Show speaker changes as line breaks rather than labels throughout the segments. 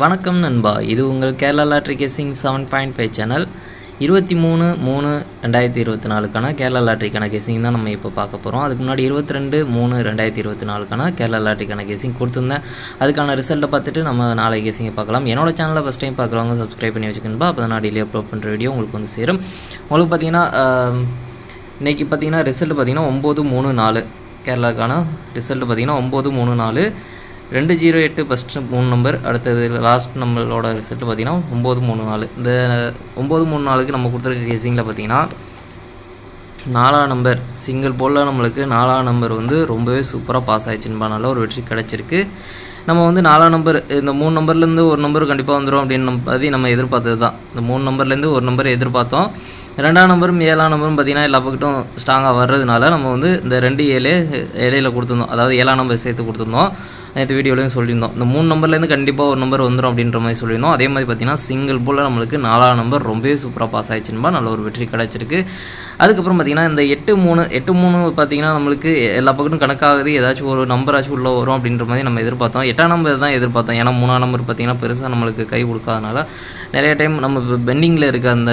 வணக்கம் நண்பா. இது உங்கள் Kerala lottery guessing seven point five channel இருபத்தி மூணு மூணு ரெண்டாயிரத்தி இருபத்தி நாலுக்கான கேரளா லாட்ரிக்கான கேசிங் தான் நம்ம இப்போ பார்க்க போகிறோம் அதுக்கு முன்னாடி இருபத்தி ரெண்டு மூணு ரெண்டாயிரத்தி இருபத்தி நாலுக்கான கேரளா லாட்ரிக்கான கேசிங் கொடுத்துருந்தேன். அதுக்கான ரிசல்ட்டை பார்த்துட்டு நம்ம நாளை கேசிங்கை பார்க்கலாம். என்னோட சேனலை ஃபஸ்ட் டைம் பார்க்குறவங்க சப்ஸ்கிரைப் பண்ணி வச்சுக்கணும்பா அப்போ தான் நான் டெய்லி அப்லோட் பண்ணுற வீடியோ உங்களுக்கு வந்து சேரும். உங்களுக்கு பார்த்தீங்கன்னா இன்றைக்கி இன்னைக்கு பார்த்தீங்கன்னா ரிசல்ட் பார்த்தீங்கன்னா ஒம்பது மூணு நாலு கேரளாக்கான ரிசல்ட் பார்த்தீங்கன்னா ஒம்பது மூணு நாலு ரெண்டு ஜீரோ எட்டு ஃபஸ்ட்டு மூணு நம்பர் அடுத்தது லாஸ்ட் நம்மளோட ரிசல்ட் பார்த்தீங்கன்னா ஒம்பது மூணு நாலு. இந்த ஒம்பது மூணு நாலுக்கு நம்ம கொடுத்துருக்க கேசிங்கில் பார்த்தீங்கன்னா நாலாம் நம்பர் சிங்கிள் போலில் நம்மளுக்கு. நாலாம் நம்பர் வந்து ரொம்பவே சூப்பராக பாஸ் ஆகிடுச்சுன்னு நல்ல ஒரு வெற்றி கிடச்சிருக்கு. நம்ம வந்து நாலாம் நம்பர் இந்த மூணு நம்பர்லேருந்து ஒரு நம்பர் கண்டிப்பாக வந்துடும் அப்படின்னு நம்ம பற்றி நம்ம எதிர்பார்த்தது தான். இந்த மூணு நம்பர்லேருந்து ஒரு நம்பர் எதிர்பார்த்தோம். ரெண்டாம் நம்பரும் ஏழாம் நம்பரும் பார்த்தீங்கன்னா எல்லா பக்கட்டும் ஸ்ட்ராங்காக வர்றதுனால நம்ம வந்து இந்த ரெண்டு ஏழு இடையில கொடுத்துருந்தோம். அதாவது ஏழாம் நம்பர் சேர்த்து கொடுத்துருந்தோம். நேற்று வீடியோலையும் சொல்லியிருந்தோம். இந்த மூணு நம்பர்லேருந்து கண்டிப்பாக ஒரு நம்பர் வந்துடும் அப்படின்ற மாதிரி சொல்லியிருந்தோம். அதே மாதிரி பார்த்தீங்கன்னா சிங்கிள் போல் நம்மளுக்கு நாலாம் நம்பர் ரொம்பவே சூப்பராக பாஸ் ஆயிடுச்சுன்பா. நல்ல ஒரு வெற்றி கிடச்சிருக்கு. அதுக்கப்புறம் பார்த்தீங்கன்னா இந்த எட்டு மூணு எட்டு மூணு பார்த்தீங்கன்னா நம்மளுக்கு எல்லா பக்கமும் கணக்காகுது. ஏதாச்சும் ஒரு நம்பராச்சும் உள்ளே வரும் அப்படின்ற மாதிரி நம்ம எதிர்பார்த்தோம். எட்டாம் நம்பர் தான் எதிர்பார்த்தோம். ஏன்னா மூணாம் நம்பர் பார்த்தீங்கன்னா பெருசாக நம்மளுக்கு கை கொடுக்காதனால நிறைய டைம் நம்ம பெண்டிங்கில் இருக்க அந்த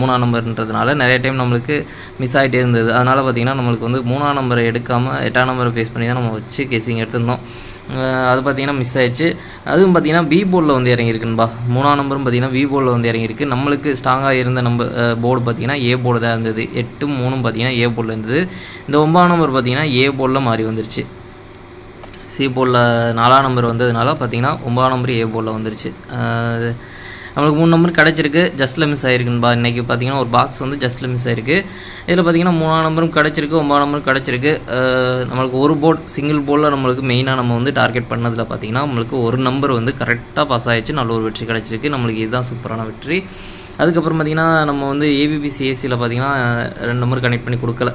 மூணாம் நம்பர்ன்றதுனால நிறைய டைம் நம்மளுக்கு மிஸ் ஆகிட்டே இருந்தது. அதனால் பார்த்தீங்கன்னா நம்மளுக்கு வந்து மூணாம் நம்பரை எடுக்காமல் எட்டாம் நம்பரை பேஸ் பண்ணி தான் நம்ம வச்சு கேசிங் எடுத்திருந்தோம். அது பார்த்தீங்கன்னா மிஸ் ஆயிடுச்சு. அதுவும் பார்த்திங்கன்னா பி போர்டில் வந்து இறங்கியிருக்குன்பா. மூணாம் நம்பரும் பார்த்தீங்கன்னா பி போர்டில் வந்து இறங்கியிருக்கு. நம்மளுக்கு ஸ்ட்ராங்காக இருந்த நம்பர் போர்டு பார்த்தீங்கன்னா ஏ போர்டு தான் இருந்தது. எட்டும் மூணும் பார்த்தீங்கன்னா ஏ போர்டில் இருந்தது. இந்த ஒன்பதாம் நம்பர் பார்த்தீங்கன்னா ஏ போர்டில் மாறி வந்துருச்சு. சி போர்டில் நாலாம் நம்பர் வந்ததுனால பார்த்தீங்கன்னா ஒன்பதாம் நம்பர் ஏ போர்டில் வந்துருச்சு. நம்மளுக்கு மூணு நம்பர் கிடச்சிருக்கு. ஜஸ்ட்டில் மிஸ் ஆயிருக்குன்பா இன்றைக்கி பார்த்தீங்கன்னா ஒரு பாக்ஸ் வந்து ஜஸ்ட்டில் மிஸ் ஆயிருக்கு. இதில் பார்த்தீங்கன்னா மூணாம் நம்பரும் கிடச்சிருக்கு ஒன்பதாம் நம்பரும் கிடச்சிருக்கு. நம்மளுக்கு ஒரு போர்ட் சிங்கிள் போர்டில் நம்மளுக்கு மெயினாக நம்ம வந்து டார்கெட் பண்ணதில் பார்த்தீங்கன்னா நம்மளுக்கு ஒரு நம்பர் வந்து கரெக்டாக பாஸ் ஆகிடுச்சு நல்ல ஒரு வெற்றி கிடச்சிருக்கு. நம்மளுக்கு இதுதான் சூப்பரான வெற்றி. அதுக்கப்புறம் பார்த்தீங்கன்னா நம்ம வந்து ஏபிபிசி ஏசியில் பார்த்தீங்கன்னா ரெண்டு நம்பர் கனெக்ட் பண்ணி கொடுக்கல.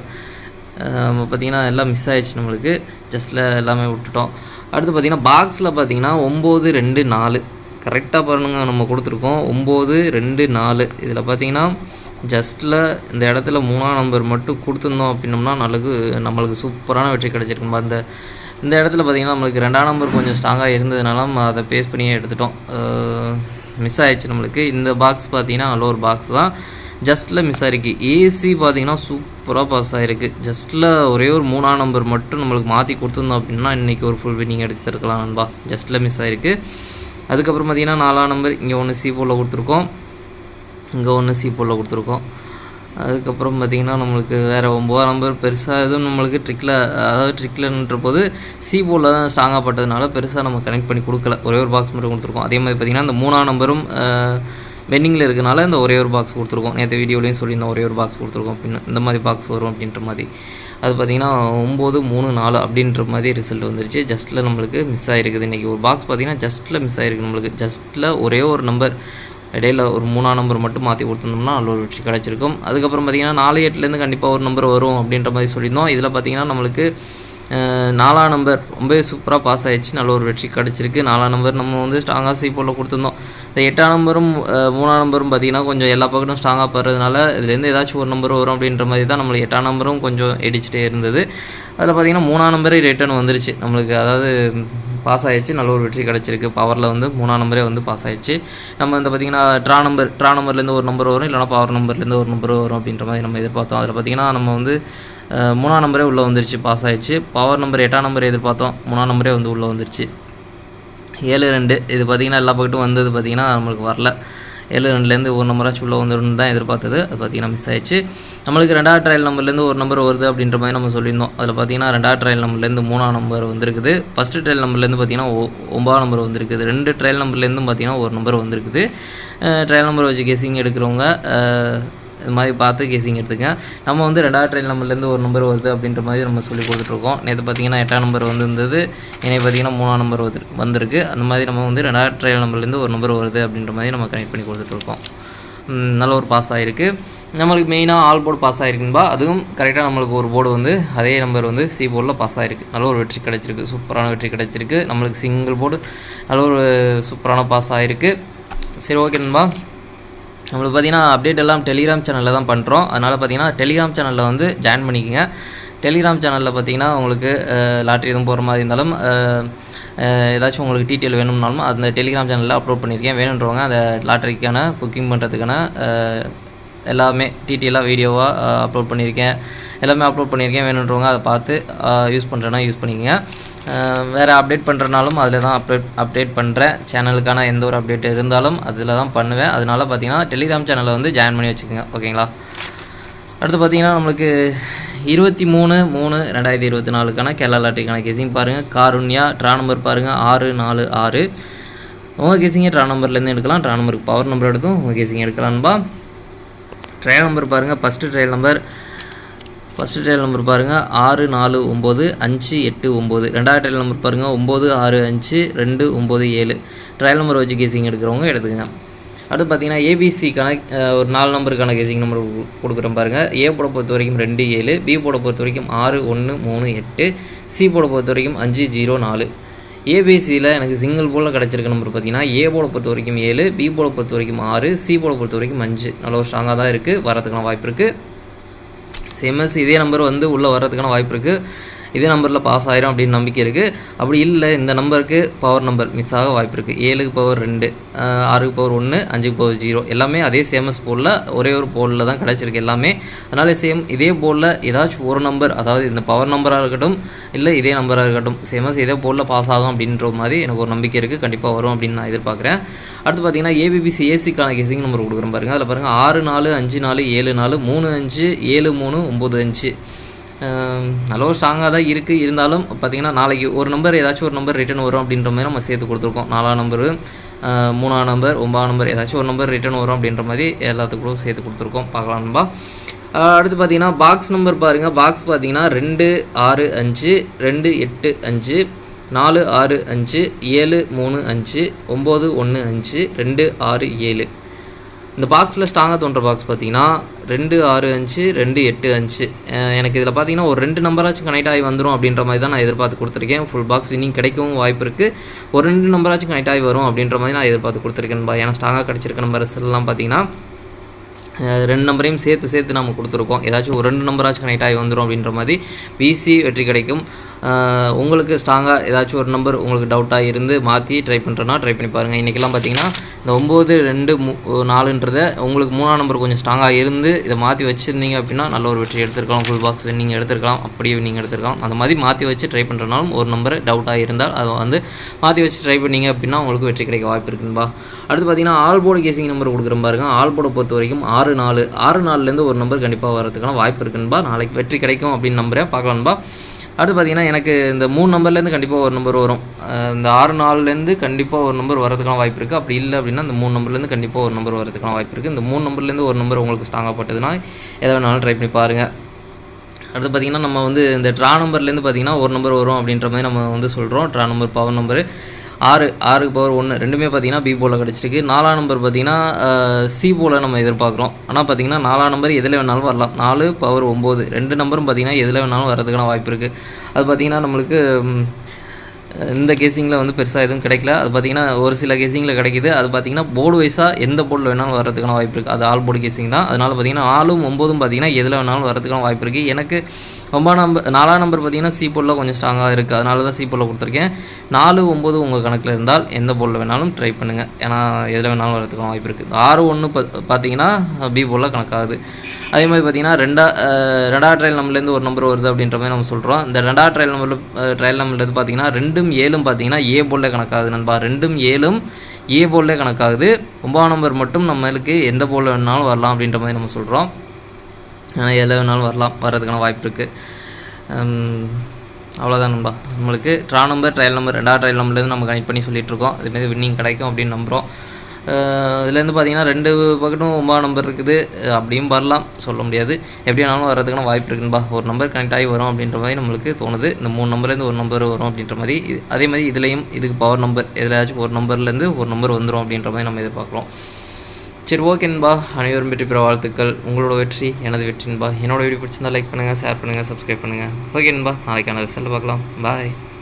நம்ம பார்த்தீங்கன்னா எல்லாம் மிஸ் ஆகிடுச்சு நம்மளுக்கு. ஜஸ்ட்டில் எல்லாமே விட்டுட்டோம். அடுத்து பார்த்தீங்கன்னா பாக்ஸில் பார்த்தீங்கன்னா ஒம்பது ரெண்டு நாலு. கரெக்டாக பாருங்க நம்ம கொடுத்துருக்கோம். ஒம்பது ரெண்டு நாலு. இதில் பார்த்தீங்கன்னா ஜஸ்ட்டில் இந்த இடத்துல மூணாம் நம்பர் மட்டும் கொடுத்துருந்தோம் அப்படின்னோம்னா நல்லது நம்மளுக்கு சூப்பரான வெற்றி கிடச்சிருக்கும்பா அந்த இந்த இடத்துல பார்த்தீங்கன்னா நம்மளுக்கு ரெண்டாம் நம்பர் கொஞ்சம் ஸ்ட்ராங்காக இருந்ததுனால நம்ம அதை பேஸ் பண்ணியே எடுத்துட்டோம். மிஸ் ஆயிடுச்சு நம்மளுக்கு. இந்த பாக்ஸ் பார்த்தீங்கன்னா நல்ல ஒரு பாக்ஸ் தான். ஜஸ்ட்டில் மிஸ் ஆகிருக்கு ஏசி பார்த்தீங்கன்னா சூப்பராக பாஸ் ஆகிருக்கு ஜஸ்ட்டில் ஒரே ஒரு மூணாம் நம்பர் மட்டும் நம்மளுக்கு மாற்றி கொடுத்துருந்தோம் அப்படின்னா இன்றைக்கி ஒரு ஃபுல் வின்னிங் எடுத்துருக்கலாம் நண்பா. ஜஸ்ட்டில் மிஸ் ஆகிருக்கு அதுக்கப்புறம் பார்த்தீங்கன்னா நாலாம் நம்பர் இங்கே ஒன்று சி போலில் கொடுத்துருக்கோம். இங்கே ஒன்று சி போல கொடுத்துருக்கோம். அதுக்கப்புறம் பார்த்திங்கன்னா நம்மளுக்கு வேறு ஒம்பதாம் நம்பர் பெருசாக எதுவும் நம்மளுக்கு ட்ரிக்கில் அதாவது ட்ரிக்கில்ன்ற போது சி போலில் தான் ஸ்ட்ராங்காக பட்டதுனால பெருசாக நம்ம கனெக்ட் பண்ணி கொடுக்கல. ஒரே ஒரு பாக்ஸ் மட்டும் கொடுத்துருக்கோம். அதே மாதிரி பார்த்திங்கன்னா அந்த மூணாம் நம்பரும் பெண்டிங்கில் இருக்கனால இந்த ஒரே ஒரு பாக்ஸ் கொடுத்துருக்கோம். நேற்று வீடியோலையும் சொல்லியிருந்தோம் ஒரே ஒரு பாக்ஸ் கொடுத்துருக்கோம். பின்ன இந்த மாதிரி பாக்ஸ் வரும் அப்படின்ற மாதிரி. அது பார்த்திங்கன்னா ஒம்பது மூணு நாலு அப்படின்ற மாதிரி ரிசல்ட் வந்துருச்சு. ஜஸ்ட்டில் நம்மளுக்கு மிஸ் ஆகிருக்குது இன்றைக்கி ஒரு பாக்ஸ் பார்த்திங்கன்னா ஜஸ்ட்டில் மிஸ் ஆகிருக்கு நம்மளுக்கு. ஜஸ்ட்டில் ஒரே ஒரு நம்பர் இடையில ஒரு மூணாம் நம்பர் மட்டும் மாற்றி கொடுத்துருந்தோம்னா நல்ல ஒரு வெற்றி கிடச்சிருக்கும். அதுக்கப்புறம் பார்த்திங்கன்னா நாலு எட்டுலேருந்து கண்டிப்பாக ஒரு நம்பர் வரும் அப்படின்ற மாதிரி சொல்லியிருந்தோம். இதில் பார்த்திங்கன்னா நம்மளுக்கு நாலாம் நம்பர் ரொம்பவே சூப்பராக பாஸ் ஆகிடுச்சு நல்ல ஒரு வெற்றி கிடச்சிருக்கு. நாலாம் நம்பர் நம்ம வந்து ஸ்ட்ராங்காக சி போல் கொடுத்துருந்தோம். இந்த எட்டாம் நம்பரும் மூணாம் நம்பரும் பார்த்திங்கன்னா கொஞ்சம் எல்லா பக்கமும் ஸ்ட்ராங்காக போடுறதுனால இதுலேருந்து ஏதாச்சும் ஒரு நம்பர் வரும் அப்படின்ற மாதிரி தான் நம்மளுக்கு எட்டாம் நம்பரும் கொஞ்சம் இடிச்சிட்டே இருந்தது. அதில் பார்த்திங்கன்னா மூணாம் நம்பரே ரிட்டர்ன் வந்துருச்சு. நம்மளுக்கு அதாவது பாஸ் ஆகிடுச்சு நல்ல ஒரு வெற்றி கிடச்சிருக்கு. பவரில் வந்து மூணாம் நம்பரே வந்து பாஸ் ஆகிடுச்சு நம்ம இந்த பார்த்திங்கன்னா ட்ரா நம்பர் ட்ரா நம்பர்லேருந்து ஒரு நம்பர் வரும். இல்லைனா பவர் நம்பர்லேருந்து ஒரு நம்பர் வரும் அப்படின்ற மாதிரி நம்ம எதிர்பார்த்தோம். அதில் பார்த்திங்கன்னா நம்ம வந்து மூணாம் நம்பரே உள்ளே வந்துருச்சு பாஸ் ஆகிடுச்சு பவர் நம்பர் எட்டாம் நம்பர் எதிர்பார்த்தோம். மூணாம் நம்பரே வந்து உள்ளே வந்துருச்சு. ஏழு ரெண்டு. இது பார்த்திங்கன்னா எல்லா பக்கட்டும் வந்தது பார்த்திங்கன்னா நம்மளுக்கு வரல. ஏழு ரெண்டுலேருந்து ஒரு நம்பராச்சும் உள்ள வந்துடும் தான் எதிர்பார்த்தது. அது பார்த்திங்கன்னா மிஸ் ஆயிடுச்சு. நம்மளுக்கு ரெண்டாவது ட்ரையல் நம்பர்லேருந்து ஒரு நம்பர் வருது அப்படின்ற மாதிரி நம்ம சொல்லியிருந்தோம். அதில் பார்த்திங்கன்னா ரெண்டாவது ட்ரையல் நம்பர்லேருந்து மூணாம் நம்பர் வந்திருக்குது. ஃபஸ்ட்டு ட்ரையல் நம்பர்லேருந்து பார்த்திங்கன்னா ஒ- ஒன்பதாம் நம்பர் வந்திருக்குது. ரெண்டு ட்ரையல் நம்பர்லேருந்து பார்த்திங்கன்னா ஒரு நம்பர் வந்திருக்குது. ட்ரையல் நம்பர் வச்சு கெஸிங் எடுக்கிறவங்க இது மாதிரி பார்த்து கேசிங் எடுத்துங்க நம்ம வந்து ரெண்டாவது ட்ரெயின் நம்பர்லேருந்து ஒரு நம்பர் வருது அப்படின்ற மாதிரி நம்ம சொல்லி கொடுத்துட்ருக்கோம். நேற்று பார்த்தீங்கன்னா எட்டாம் நம்பர் வந்துருந்தது. இன்னைக்கு பார்த்தீங்கன்னா மூணாம் நம்பர் வந்து வந்திருக்கு. அந்த மாதிரி நம்ம வந்து ரெண்டாவது ட்ரெயின் நம்பர்லேருந்து ஒரு நம்பர் வருது அப்படின்ற மாதிரி நம்ம கனெக்ட் பண்ணி கொடுத்துட்ருக்கோம். நல்ல ஒரு பாஸ் ஆகிருக்கு நம்மளுக்கு மெயினாக ஆல் போர்டு பாஸ் ஆகிருக்குன்பா அதுவும் கரெக்டாக நம்மளுக்கு ஒரு போர்டு வந்து அதே நம்பர் வந்து சி போர்டில் பாஸ் ஆகிருக்கு நல்ல ஒரு வெற்றி கிடச்சிருக்கு. சூப்பரான வெற்றி கிடச்சிருக்கு. நம்மளுக்கு சிங்கிள் போர்டு நல்ல ஒரு சூப்பரான பாஸ் ஆகிருக்கு சரி ஓகே நண்பா. நம்மளுக்கு பார்த்தீங்கன்னா அப்டேட் எல்லாம் டெலிகிராம் சேனலில் தான் பண்ணுறோம் அதனால் பார்த்தீங்கன்னா டெலிகிராம் சேனலில் வந்து ஜாயின் பண்ணிக்கோங்க. டெலிகிராம் சேனலில் பார்த்தீங்கன்னா உங்களுக்கு லாட்ரி எதுவும் போகிற மாதிரி இருந்தாலும் ஏதாச்சும் உங்களுக்கு டீட்டெயில் வேணும்னாலும் அந்த டெலிகிராம் சேனலில் அப்லோட் பண்ணியிருக்கேன் வேணுன்றவங்க அந்த லாட்ரிக்கான புக்கிங் பண்ணுறதுக்கான எல்லாமே டீட்டெயிலாக வீடியோவாக அப்லோட் பண்ணியிருக்கேன் எல்லாமே அப்லோட் பண்ணியிருக்கேன். வேணுன்றவங்க அதை பார்த்து யூஸ் பண்ணுறேன்னா யூஸ் பண்ணிக்கங்க. வேறு அப்டேட் பண்ணுறனாலும் அதில் தான் அப்டேட் அப்டேட் பண்ணுறேன் சேனலுக்கான எந்த ஒரு அப்டேட் இருந்தாலும் அதில் தான் பண்ணுவேன். அதனால் பார்த்தீங்கன்னா டெலிகிராம் சேனலை வந்து ஜாயின் பண்ணி வச்சுக்கோங்க. ஓகேங்களா அடுத்து பார்த்தீங்கன்னா நம்மளுக்கு இருபத்தி மூணு மூணு ரெண்டாயிரத்தி இருபத்தி நாலுக்கான கேரளா லாட்டரிக்கான கெஸிங் பாருங்கள் காருண்யா ட்ரா நம்பர் பாருங்கள் ஆறு நாலு ஆறு. உங்கள் கெஸிங்கே ட்ரா நம்பர்லேருந்து எடுக்கலாம். ட்ரா நம்பருக்கு பவர் நம்பர் எடுக்கும். உங்கள் கெஸிங் எடுக்கலாம்பா ட்ரையல் நம்பர் பாருங்கள் first trial number first trial number பாருங்கள் ஆறு நாலு ஒம்பது அஞ்சு எட்டு ஒம்பது. ரெண்டாவது ட்ரையல் நம்பர் பாருங்கள் ஒம்பது ஆறு அஞ்சு ரெண்டு ஒம்பது ஏழு. ட்ரையல் நம்பர் வச்சு கேசிங் எடுக்கிறவங்க எடுத்துக்கங்க. அடுத்து பார்த்தீங்கன்னா ஏபிசி கணக்கு ஒரு நாலு நம்பருக்கான கேசிங் நம்பர் கொடுக்குறேன் பாருங்கள் ஏ போட பொறுத்த வரைக்கும் ரெண்டு ஏழு. பி போட பொறுத்த வரைக்கும் ஆறு ஒன்று மூணு எட்டு. சி போட பொறுத்த வரைக்கும் அஞ்சு ஜீரோ நாலு. ஏபிசியில் எனக்கு சிங்கிள் போல் கிடச்சிருக்க நம்பர் பார்த்தீங்கன்னா ஏ போட பொறுத்த வரைக்கும் ஏழு பி போட பொறுத்த வரைக்கும் ஆறு சி போட பொறுத்த வரைக்கும் அஞ்சு. நல்ல ஒரு ஸ்ட்ராங்காக தான் இருக்குது வரதுக்கான வாய்ப்பு இருக்குது சேமஸ் இதே நம்பர் வந்து உள்ளே வர்றதுக்கான வாய்ப்பு இருக்குது இதே நம்பரில் பாஸ் ஆயிரும் அப்படின்னு நம்பிக்கை இருக்குது அப்படி இல்லை இந்த நம்பருக்கு பவர் நம்பர் மிஸ் ஆக வாய்ப்பு இருக்குது ஏழுக்கு பவர் ரெண்டு ஆறுக்கு பவர் ஒன்று அஞ்சுக்கு பவர் ஜீரோ எல்லாமே அதே சேமஸ் போலில் ஒரே ஒரு போலில் தான் கிடச்சிருக்கு எல்லாமே. அதனால் சேம் இதே போலில் ஏதாச்சும் ஒரு நம்பர் அதாவது இந்த பவர் நம்பராக இருக்கட்டும் இல்லை இதே நம்பராக இருக்கட்டும் சேமஸ் இதே போலில் பாஸ் ஆகும் அப்படின்ற மாதிரி எனக்கு ஒரு நம்பிக்கை இருக்குது கண்டிப்பாக வரும் அப்படின்னு நான் எதிர்பார்க்குறேன். அடுத்து பார்த்தீங்கன்னா ஏபிபிசி ஏசிக்கான கெசிங் நம்பர் கொடுக்குறேன் பாருங்கள் அதில் பாருங்கள் ஆறு நாலு அஞ்சு நாலு ஏழு நாலு மூணு அஞ்சு ஏழு மூணு ஒம்பது அஞ்சு. நல்ல ஒரு ஸ்ட்ராங்காக தான் இருக்குது இருந்தாலும் பார்த்தீங்கன்னா நாளைக்கு ஒரு நம்பர் ஏதாச்சும் ஒரு நம்பர் ரிட்டன் வரும் அப்படின்ற மாதிரி நம்ம சேர்த்து கொடுத்துருக்கோம். நாலாம் நம்பரு மூணாம் நம்பர் ஒன்பதாம் நம்பர் ஏதாச்சும் ஒரு நம்பர் ரிட்டன் வரும் அப்படின்ற மாதிரி எல்லாத்துக்கும் சேர்த்து கொடுத்துருக்கோம். பார்க்கலாம் நண்பா. அடுத்து பார்த்தீங்கன்னா பாக்ஸ் நம்பர் பாருங்கள் பாக்ஸ் பார்த்தீங்கன்னா ரெண்டு ஆறு அஞ்சு ரெண்டு எட்டு அஞ்சு நாலு ஆறு அஞ்சு ஏழு மூணு அஞ்சு ஒம்பது ஒன்று அஞ்சு ரெண்டு ஆறு ஏழு. இந்த பாக்ஸில் ஸ்ட்ராங்காக தோன்ற பாக்ஸ் பார்த்தீங்கன்னா ரெண்டு ஆறு அஞ்சு ரெண்டு எட்டு அஞ்சு. எனக்கு இதில் பார்த்தீங்கன்னா ஒரு ரெண்டு நம்பராச்சும் கனெக்ட் ஆகி வந்துடும் அப்படின்ற மாதிரி தான் நான் எதிர்பார்த்து கொடுத்துருக்கேன். ஃபுல் பாக்ஸ் வின்னிங் கிடைக்கவும் வாய்ப்பு இருக்குது ஒரு ரெண்டு நம்பராச்சும் கனெக்ட் ஆகி வரும் அப்படின்ற மாதிரி நான் எதிர்பார்த்து கொடுத்துருக்கேன் ஏன்னா ஸ்ட்ராங்காக கிடச்சிருக்க நம்பர்ஸ் எல்லாம் பார்த்தீங்கன்னா ரெண்டு நம்பரையும் சேர்த்து சேர்த்து நம்ம கொடுத்துருக்கோம். ஏதாச்சும் ஒரு ரெண்டு நம்பராச்சும் கனெக்ட் ஆகி வந்துடும் அப்படின்ற மாதிரி பிசி வெற்றி கிடைக்கும். உங்களுக்கு ஸ்ட்ராங்காக ஏதாச்சும் ஒரு நம்பர் உங்களுக்கு டவுட்டாக இருந்து மாற்றி ட்ரை பண்ணுறேன்னா ட்ரை பண்ணி பாருங்கள் இன்றைக்கெல்லாம் பார்த்தீங்கன்னா இந்த ஒம்பது ரெண்டு மூ நாலுன்றத உங்களுக்கு மூணாம் நம்பர் கொஞ்சம் ஸ்ட்ராங்காக இருந்து இதை மாற்றி வச்சுருந்தீங்க அப்படின்னா நல்ல ஒரு வெற்றி எடுத்துருக்கலாம். ஃபுல் பாக்ஸ் நீங்கள் எடுத்துருக்கலாம். அப்படியே நீங்கள் எடுத்துருக்கலாம். அந்த மாதிரி மாற்றி வச்சு ட்ரை பண்ணுறனாலும் ஒரு நம்பர் டவுட்டாக இருந்தால் அதை வந்து மாற்றி வச்சு ட்ரை பண்ணீங்க அப்படின்னா உங்களுக்கு வெற்றி கிடைக்க வாய்ப்பு இருக்குன்பா அடுத்து பார்த்தீங்கன்னா ஆல் போர்டு கேசிங் நம்பர் கொடுக்குற பாருங்க. ஆல் போர்டை பொறுத்த வரைக்கும் ஆறு நாலு ஆறு நாலுலேருந்து ஒரு நம்பர் கண்டிப்பாக வரதுக்கான வாய்ப்பு இருக்குன்பா நாளைக்கு வெற்றி கிடைக்கும் அப்படின்னு நம்புறேன். பார்க்கலான்பா அடுத்து பார்த்தீங்கன்னா எனக்கு இந்த மூணு நம்பர்லேருந்து கண்டிப்பாக ஒரு நம்பர் வரும். இந்த ஆறு நாலுலேருந்து கண்டிப்பாக ஒரு நம்பர் வரதுக்கான வாய்ப்பு இருக்குது அப்படி இல்லை அப்படின்னா இந்த மூணு நம்பர்லேருந்து கண்டிப்பாக ஒரு நம்பர் வரதுக்கான வாய்ப்பு இருக்குது இந்த மூணு நம்பர்லேருந்து ஒரு நம்பர் உங்களுக்கு ஸ்ட்ராங்காக பட்டதுன்னா எதை வேணாலும் ட்ரை பண்ணி பாருங்கள் அடுத்து பார்த்தீங்கன்னா நம்ம வந்து இந்த ட்ரா நம்பர்லேருந்து பார்த்தீங்கன்னா ஒரு நம்பர் வரும் அப்படின்ற மாதிரி நம்ம வந்து சொல்கிறோம் ட்ரா நம்பர் பவர் நம்பர் ஆறு ஆறுக்கு பவர் ஒன்று ரெண்டுமே பார்த்தீங்கன்னா பி போல் கிடச்சிருக்கு. நாலாம் நம்பர் பார்த்திங்கன்னா சி போல் நம்ம எதிர்பார்க்குறோம். ஆனால் பார்த்திங்கன்னா நாலாம் நம்பர் எதில் வேணாலும் வரலாம். நாலு பவர் ஒம்பது ரெண்டு நம்பரும் பார்த்தீங்கன்னா எதில் வேணாலும் வரதுக்கான வாய்ப்பு இருக்குது அது பார்த்தீங்கன்னா நம்மளுக்கு இந்த கேசிங்கில் வந்து பெருசாக எதுவும் கிடைக்கல. அது பார்த்தீங்கன்னா ஒரு சில கேசிங்கில் கிடைக்குது. அது பார்த்தீங்கன்னா போர்டு வைஸாக எந்த போர்டில் வேணாலும் வரதுக்கான வாய்ப்பு இருக்குது அது ஆல் போர்டு கேசிங் தான். அதனால் பார்த்தீங்கன்னா ஆளும் ஒம்போதும் பார்த்தீங்கன்னா எதில் வேணாலும் வரதுக்கான வாய்ப்பு இருக்குது எனக்கு ரொம்ப நம்பர் நாலாம் நம்பர் பார்த்தீங்கன்னா சி போர்டில் கொஞ்சம் ஸ்ட்ராங்காக இருக்குது அதனால தான் சி போர்டில் கொடுத்துருக்கேன். நாலு ஒம்பது உங்கள் கணக்கில் இருந்தால் எந்த போர்டில் வேணாலும் ட்ரை பண்ணுங்கள் ஏன்னா எதில் வேணாலும் வரதுக்கான வாய்ப்பு இருக்குது ஆறு ஒன்று பார்த்தீங்கன்னா பி போர்டில் கணக்காகுது. அதே மாதிரி பார்த்தீங்கன்னா ரெண்டா ரெண்டா ட்ரையல் நம்பர்லேருந்து ஒரு நம்பர் வருது அப்படின்ற மாதிரி நம்ம சொல்கிறோம் இந்த ரெண்டா ட்ரையல் நம்பர் ட்ரையல் நம்பர்லேருந்து பார்த்தீங்கன்னா ரெண்டும் ஏழும் பார்த்தீங்கன்னா ஏ போர்டில் கணக்காகுது நண்பா. ரெண்டும் ஏழும் ஏ போர்டில் கணக்காகுது. ஒன்பதாம் நம்பர் மட்டும் நம்மளுக்கு எந்த போல் வேணாலும் வரலாம் அப்படின்ற மாதிரி நம்ம சொல்கிறோம் ஆனால் எதில் வேணாலும் வரலாம். வர்றதுக்கான வாய்ப்பு இருக்குது அவ்வளோதான் நண்பா. நம்மளுக்கு ட்ரா நம்பர் ட்ரையல் நம்பர் ரெண்டா ட்ரையல் நம்பர்லேருந்து நம்ம கனெக்ட் பண்ணி சொல்லிகிட்ருக்கோம் அதுமாரி வின்னிங் கிடைக்கும் அப்படின்னு நம்புகிறோம் இதுலேருந்து பார்த்தீங்கன்னா ரெண்டு பக்கெட்டும் ஒன்பது நம்பர் இருக்குது. அப்படியும் வரலாம். சொல்ல முடியாது. எப்படி வேணாலும் வர்றதுக்கான வாய்ப்பு இருக்குன்பா ஒரு நம்பர் கனெக்ட் ஆகி வரும் அப்படின்ற மாதிரி நம்மளுக்கு தோணுது. இந்த மூணு நம்பர்லேருந்து ஒரு நம்பர் வரும் அப்படின்ற மாதிரி. இது- அதே மாதிரி இதுலேயும் இதுக்கு பவர் நம்பர் எதுலையாச்சும் ஒரு நம்பர்லேருந்து ஒரு நம்பர் வந்துடும் அப்படின்ற மாதிரி நம்ம எதிர்பார்க்குறோம். சரி ஓகேன்பா அனைவரும் வெற்றி பெற வாழ்த்துக்கள். உங்களோட வெற்றி எனது வெற்றின்பா என்னோட வீடியோ பிடிச்சிருந்தா லைக் பண்ணுங்கள் ஷேர் பண்ணுங்கள் சப்ஸ்கிரைப் பண்ணுங்கள் ஓகேன்பா நாளைக்கான ரிசல்ட் பார்க்கலாம். பாய்